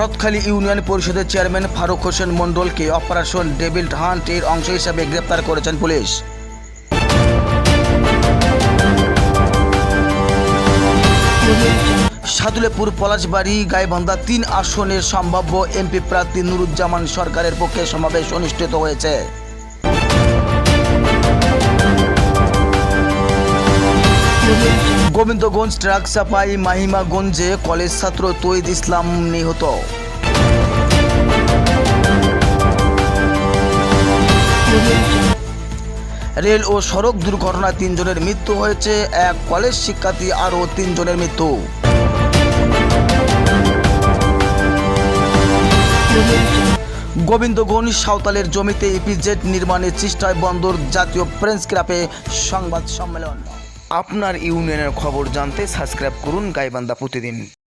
ভারতখালী union পরিষদের chairman Faruk Hossain মণ্ডলকে operation devil hunt এর অংশ হিসাবে গ্রেপ্তার করেছেন পুলিশ। সাদুলেপুর পলাশবাড়ি গাইবান্ধা তিন আসনের সম্ভাব্য এমপি প্রার্থী নুরুজ্জামান সরকারের পক্ষে সমাবেশ অনুষ্ঠিত হয়েছে। গোবিন্দগঞ্জ ট্রাক চাপাই মাহিমাগঞ্জে কলেজ ছাত্র তৈদ ইসলাম নিহত। রেল ও সড়ক দুর্ঘটনায় তিনজনের মৃত্যু হয়েছে, এক কলেজ শিক্ষার্থী আরও তিনজনের মৃত্যু। গোবিন্দগঞ্জ সাঁওতালের জমিতে ইপিজেড নির্মাণের চেষ্টায় বন্দর জাতীয় প্রেস ক্লাবে সংবাদ সম্মেলন। আপনার ইউনিয়নের খবর জানতে সাবস্ক্রাইব করুন গাইবান্ধা প্রতিদিন।